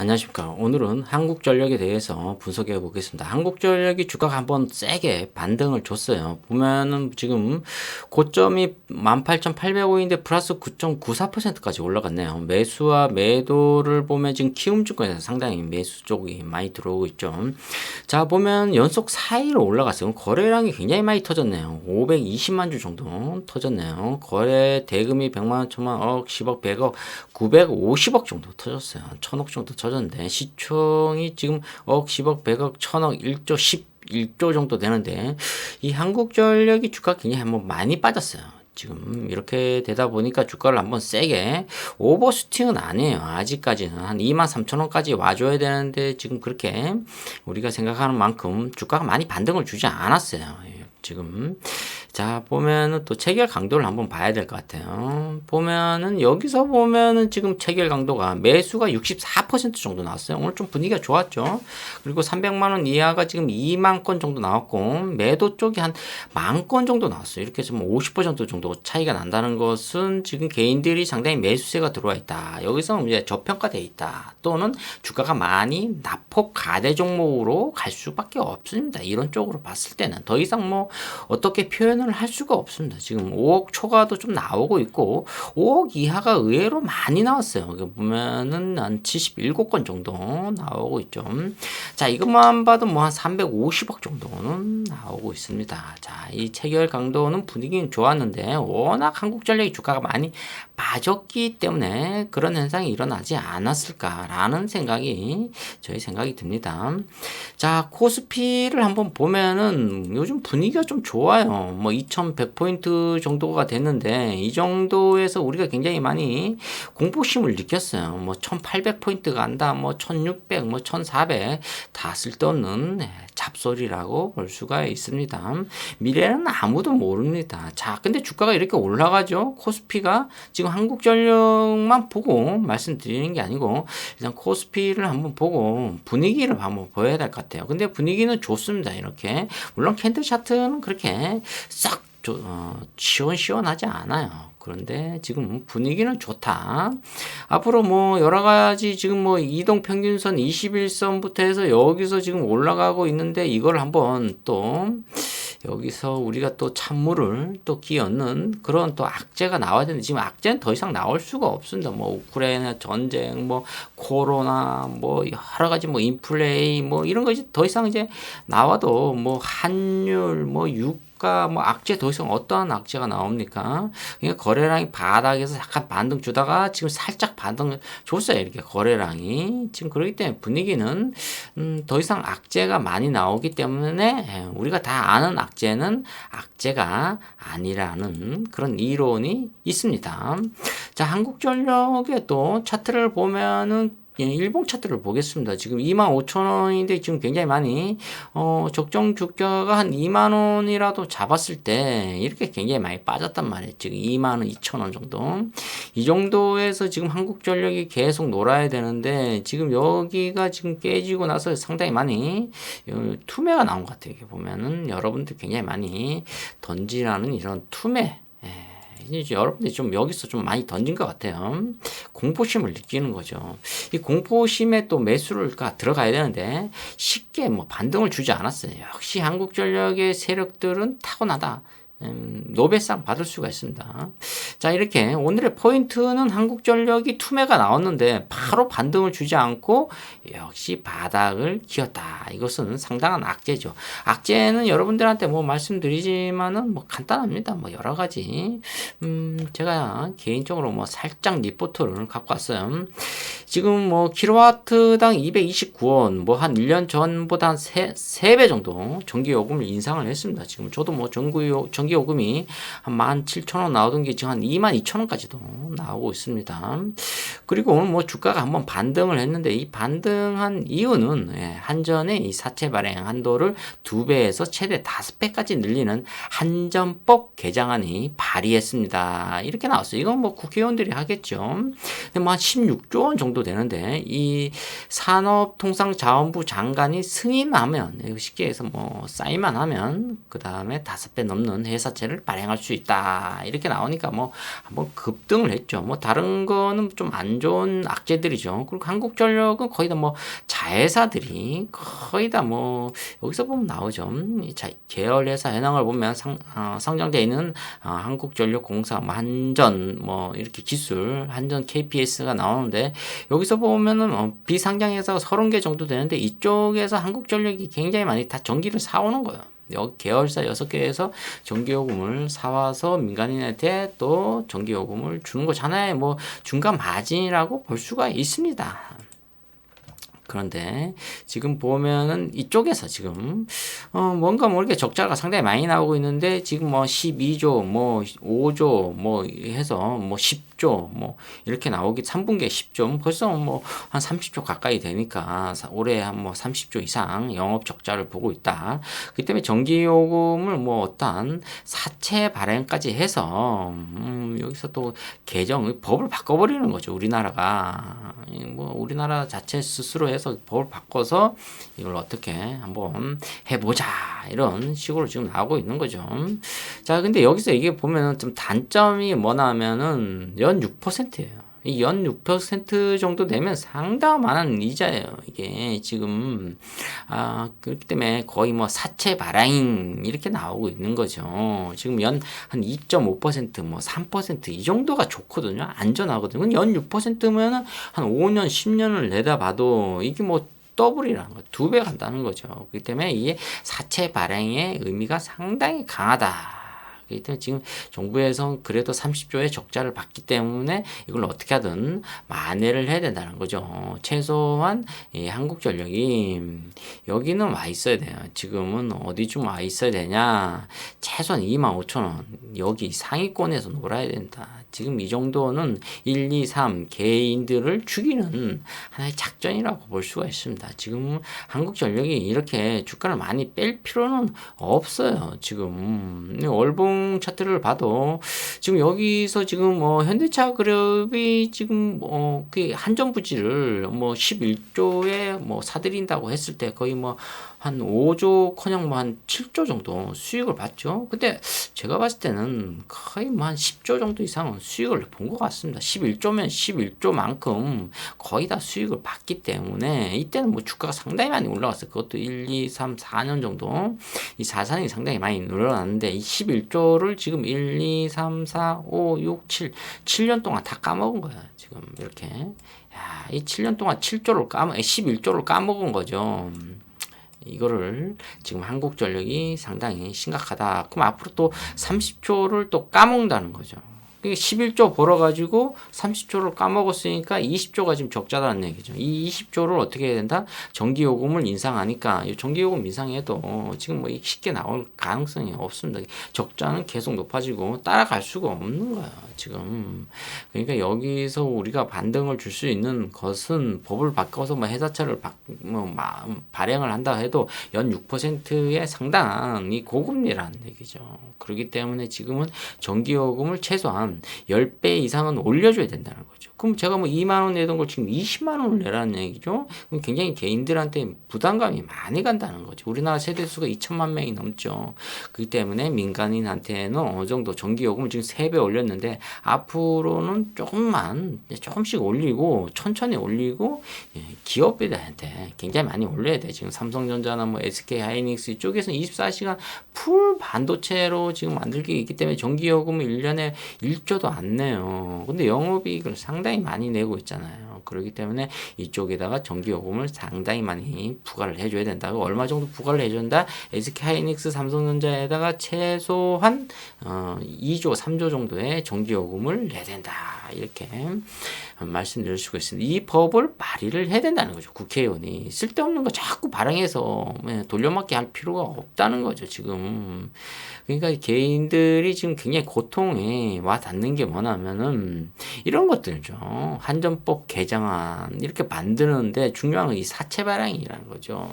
안녕하십니까. 오늘은 한국전력에 대해서 분석해 보겠습니다. 한국전력이 주가가 한번 세게 반등을 줬어요. 보면은 지금 고점이 18,800원인데 플러스 9.94%까지 올라갔네요. 매수와 매도를 보면 지금 키움증권에서 상당히 매수 쪽이 많이 들어오고 있죠. 자, 보면 연속 4일 올라갔어요. 거래량이 굉장히 많이 터졌네요. 520만 주 정도 터졌네요. 거래 대금이 100만 원, 1000만 억, 10억, 100억, 950억 정도 터졌어요. 1000억 정도 터졌 는데 시총이 지금 억, 10억, 100억, 1000억, 1조, 11조 정도 되는데 이 한국전력이 주가 굉장히 한번 많이 빠졌어요. 지금 이렇게 되다 보니까 주가를 한번 세게 오버슈팅은 아니에요. 아직까지는 한 2만 3천 원까지 와줘야 되는데 지금 그렇게 우리가 생각하는 만큼 주가가 많이 반등을 주지 않았어요. 예, 지금 자 보면은 또 체결 강도를 한번 봐야 될 것 같아요. 보면은 여기서 보면은 지금 체결 강도가 매수가 64% 정도 나왔어요. 오늘 좀 분위기가 좋았죠. 그리고 300만 원 이하가 지금 2만 건 정도 나왔고 매도 쪽이 한 만 건 정도 나왔어요. 이렇게 해서 뭐50% 정도 차이가 난다는 것은 지금 개인들이 상당히 매수세가 들어와 있다. 여기서 이제 저평가돼 있다. 또는 주가가 많이 낙폭 가대 종목으로 갈 수밖에 없습니다. 이런 쪽으로 봤을 때는 더 이상 뭐 어떻게 표현을 할 수가 없습니다. 지금 5억 초과도 좀 나오고 있고 5억 이하가 의외로 많이 나왔어요. 보면은 한 77건 정도 나오고 있죠. 자, 이것만 봐도 뭐 한 350억 정도는 나오고 있습니다. 자, 이 체결 강도는 분위기는 좋았는데 워낙 한국전력이 주가가 많이 빠졌기 때문에 그런 현상이 일어나지 않았을까라는 생각이 저희 생각이 듭니다. 자, 코스피를 한번 보면은 요즘 분위기가 좀 좋아요. 뭐 2100포인트 정도가 됐는데 이 정도에서 우리가 굉장히 많이 공포심을 느꼈어요. 뭐 1800포인트 간다, 뭐 1600, 뭐 1400 다 쓸데없는 네, 잡소리라고 볼 수가 있습니다. 미래는 아무도 모릅니다. 자, 근데 주가가 이렇게 올라가죠. 코스피가 지금 한국전력만 보고 말씀드리는 게 아니고 일단 코스피를 한번 보고 분위기를 한번 보여야 될 것 같아요. 근데 분위기는 좋습니다. 이렇게 물론 캔들 차트는 그렇게 싹 어, 시원시원하지 않아요. 그런데 지금 분위기는 좋다. 앞으로 뭐 여러 가지 지금 뭐 이동 평균선 21선부터 해서 여기서 지금 올라가고 있는데 이걸 한번 또 여기서 우리가 또 찬물을 또 끼얹는 그런 또 악재가 나와야 되는데 지금 악재는 더 이상 나올 수가 없습니다. 뭐 우크라이나 전쟁, 뭐 코로나, 뭐 여러 가지 뭐 인플레이 뭐 이런 거 이제 더 이상 이제 나와도 뭐 환율, 뭐 유, 주가 뭐 악재 더 이상 어떠한 악재가 나옵니까? 그러니까 거래량이 바닥에서 약간 반등 주다가 지금 살짝 반등 줬어요. 이렇게 거래량이 지금 그렇기 때문에 분위기는 음, 더 이상 악재가 많이 나오기 때문에 예, 우리가 다 아는 악재는 악재가 아니라는 그런 이론이 있습니다. 자, 한국전력의 또 차트를 보면은 예, 일봉 차트를 보겠습니다. 지금 25,000원인데 지금 굉장히 많이 어, 적정 주가가 한 2만 원이라도 잡았을 때 이렇게 굉장히 많이 빠졌단 말이에요. 지금 2만 원, 2천 원 정도. 이 정도에서 지금 한국전력이 계속 놀아야 되는데 지금 여기가 지금 깨지고 나서 상당히 많이 어, 투매가 나온 것 같아요. 이렇게 보면은 여러분들 굉장히 많이 던지라는 이런 투매 이제 여러분들이 좀 여기서 좀 많이 던진 것 같아요. 공포심을 느끼는 거죠. 이 공포심에 또 매수가 들어가야 되는데 쉽게 뭐 반등을 주지 않았어요. 역시 한국전력의 세력들은 타고나다. 음, 노벨상 받을 수가 있습니다. 자, 이렇게 오늘의 포인트는 한국전력이 투매가 나왔는데 바로 반등을 주지 않고 역시 바닥을 기었다. 이것은 상당한 악재죠. 악재는 여러분들한테 뭐 말씀드리지만은 뭐 간단합니다. 뭐 여러 가지. 음, 제가 개인적으로 뭐 살짝 리포트를 갖고 왔어요. 지금 뭐 킬로와트당 229원, 뭐 한 1년 전보다 한 3, 3배 정도 전기요금을 인상을 했습니다. 지금 저도 뭐 전기요, 전기 전기 요금이 한 17,000원 나오던 게 지금 한 22,000원까지도 나오고 있습니다. 그리고 오늘 뭐 주가가 한번 반등을 했는데 이 반등한 이유는 예, 한전의 이 사채 발행 한도를 두 배에서 최대 다섯 배까지 늘리는 한전법 개정안이 발의했습니다. 이렇게 나왔어요. 이건 뭐 국회의원들이 하겠죠. 근데 뭐 한 16조 원 정도 되는데 이 산업통상자원부 장관이 승인하면 쉽게 해서 뭐 사인만 하면 그 다음에 다섯 배 넘는 회사채를 발행할 수 있다 이렇게 나오니까 뭐 한번 급등을 했죠. 뭐 다른 거는 좀안 좋은 악재들이죠. 그리고 한국전력은 거의 다 뭐 자회사들이 거의 다 뭐 여기서 보면 나오죠. 음, 이 자, 계열회사 현황을 보면 상, 어, 상장돼 있는 어, 한국전력공사, 뭐 한전, 뭐 이렇게 기술, 한전 KPS가 나오는데 여기서 보면은 어, 비상장회사가 30개 정도 되는데 이쪽에서 한국전력이 굉장히 많이 다 전기를 사오는 거예요. 계열사 6개에서 전기요금을 사와서 민간인한테 또 전기요금을 주는 거잖아요. 뭐 중간 마진이라고 볼 수가 있습니다. 그런데 지금 보면은 이쪽에서 지금 어 뭔가 모르게 적자가 상당히 많이 나오고 있는데 지금 뭐 12조 뭐 5조 뭐 해서 뭐10 조 뭐 이렇게 나오기 3분기에 10조 벌써 뭐 한 30조 가까이 되니까 올해 한 뭐 30조 이상 영업 적자를 보고 있다. 그 때문에 전기 요금을 뭐 어떤 사채 발행까지 해서 음 여기서 또 개정 법을 바꿔버리는 거죠 우리나라가 뭐 우리나라 자체 스스로 해서 법을 바꿔서 이걸 어떻게 한번 해보자 이런 식으로 지금 나오고 있는 거죠. 자 근데 여기서 이게 보면은 좀 단점이 뭐냐면은 연 6%예요. 이연6% 정도 되면 상당한 이자예요. 이게 지금 아 그렇기 때문에 거의 뭐 사채 발행 이렇게 나오고 있는 거죠. 지금 연 한 2.5%뭐 3%이 정도가 좋거든요. 안전하거든요. 연 6%면은 한 5년 10년을 내다봐도 이게 뭐 더블이라는 거, 두 배 간다는 거죠. 그렇기 때문에 이게 사채 발행의 의미가 상당히 강하다. 그렇기 때문에 지금 정부에서 그래도 30조의 적자를 받기 때문에 이걸 어떻게 하든 만회를 해야 된다는 거죠. 최소한 이 한국전력이 여기는 와 있어야 돼요. 지금은 어디쯤 와 있어야 되냐? 최소한 2만 5천 원 여기 상위권에서 놀아야 된다. 지금 이 정도는 1, 2, 3 개인들을 죽이는 하나의 작전이라고 볼 수가 있습니다. 지금 한국전력이 이렇게 주가를 많이 뺄 필요는 없어요. 지금 월봉 차트를 봐도 지금 여기서 지금 뭐 현대차 그룹이 지금 뭐그 한전 부지를 뭐 11조에 뭐 사들인다고 했을 때 거의 뭐 한 5조 커녕 뭐 한 7조 정도 수익을 봤죠. 근데 제가 봤을 때는 거의 뭐 한 10조 정도 이상은 수익을 본 것 같습니다. 11조면 11조만큼 거의 다 수익을 봤기 때문에 이때는 뭐 주가가 상당히 많이 올라갔어요. 그것도 1, 2, 3, 4년 정도 이 자산이 상당히 많이 늘어났는데 이 11조를 지금 1, 2, 3, 4, 5, 6, 7, 7년 동안 다 까먹은 거예요. 지금 이렇게. 야, 이 7년 동안 7조를 까먹, 11조를 까먹은 거죠. 이거를 지금 한국전력이 상당히 심각하다. 그럼 앞으로 또 30조를 또 까먹는다는 거죠. 11조 벌어가지고 30조를 까먹었으니까 20조가 지금 적자다는 얘기죠. 이 20조를 어떻게 해야 된다? 전기요금을 인상하니까 전기요금 인상해도 지금 뭐 쉽게 나올 가능성이 없습니다. 적자는 계속 높아지고 따라갈 수가 없는 거야 지금. 그러니까 여기서 우리가 반등을 줄 수 있는 것은 법을 바꿔서 뭐 회사차를 바, 뭐 발행을 한다 해도 연 6%의 상당한 이 고금리라는 얘기죠. 그렇기 때문에 지금은 전기요금을 최소한 한 10배 이상은 올려줘야 된다는 거죠. 그럼 제가 뭐 2만 원 내던 걸 지금 20만 원을 내라는 얘기죠. 굉장히 개인들한테 부담감이 많이 간다는 거죠. 우리나라 세대 수가 2천만 명이 넘죠. 그렇기 때문에 민간인한테는 어느 정도 전기 요금을 지금 3배 올렸는데 앞으로는 조금만 조금씩 올리고 천천히 올리고 예, 기업들한테 굉장히 많이 올려야 돼. 지금 삼성전자나 뭐 SK 하이닉스 이쪽에서 24시간 풀 반도체로 지금 만들기 있기 때문에 전기 요금을 1년에 1조도 안 내요. 근데 영업이익을 상당히 많이 내고 있잖아요. 그렇기 때문에 이쪽에다가 전기 요금을 상당히 많이 부과를 해줘야 된다고 얼마 정도 부과를 해준다? SK 하이닉스 삼성전자에다가 최소한 어, 2조 3조 정도의 전기 요금을 내야 된다 이렇게 말씀드릴 수가 있습니다. 이 법을 발의를 해야 된다는 거죠. 국회의원이 쓸데없는 거 자꾸 발행해서 예, 돌려막기 할 필요가 없다는 거죠. 지금 그러니까 개인들이 지금 굉장히 고통에 와 닿는 게 뭐냐면은 이런 것들 이죠. 한전법 개정안 이렇게 만드는데 중요한 건 이 사채 발행이라는 거죠.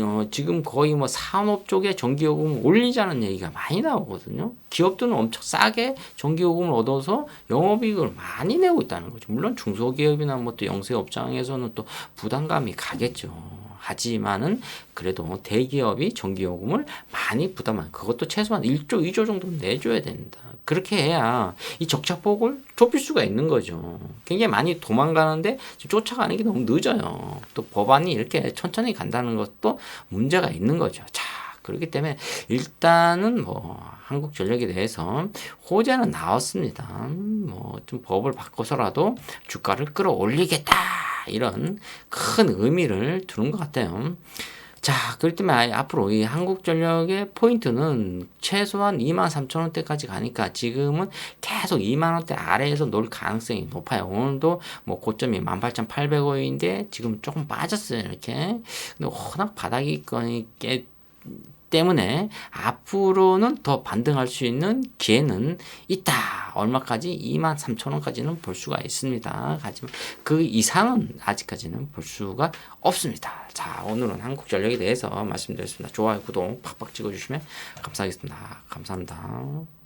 어, 지금 거의 뭐 산업 쪽에 전기요금 올리자는 얘기가 많이 나오거든요. 기업들은 엄청 싸게 전기요금을 얻어서 영업이익을 많이 내고 있다는 거죠. 물론 중소기업이나 뭐 또 영세업장에서는 또 부담감이 가겠죠. 하지만은 그래도 대기업이 전기요금을 많이 부담한 그것도 최소한 1조, 2조 정도는 내줘야 된다. 그렇게 해야 이 적자폭을 좁힐 수가 있는 거죠. 굉장히 많이 도망가는데 쫓아가는 게 너무 늦어요. 또 법안이 이렇게 천천히 간다는 것도 문제가 있는 거죠. 자, 그렇기 때문에 일단은 뭐 한국 전력에 대해서 호재는 나왔습니다. 뭐 좀 법을 바꿔서라도 주가를 끌어올리겠다 이런 큰 의미를 두는 것 같아요. 자, 그렇기 때문에 앞으로 이 한국전력의 포인트는 최소한 2만 3천 원대까지 가니까 지금은 계속 2만 원대 아래에서 놀 가능성이 높아요. 오늘도 뭐 고점이 18,800원인데 지금 조금 빠졌어요. 이렇게. 근데 워낙 바닥이 거니까 때문에 앞으로는 더 반등할 수 있는 기회는 있다. 얼마까지? 2만 3천 원까지는 볼 수가 있습니다. 하지만 그 이상은 아직까지는 볼 수가 없습니다. 자, 오늘은 한국전력에 대해서 말씀드렸습니다. 좋아요, 구독 팍팍 찍어주시면 감사하겠습니다. 감사합니다.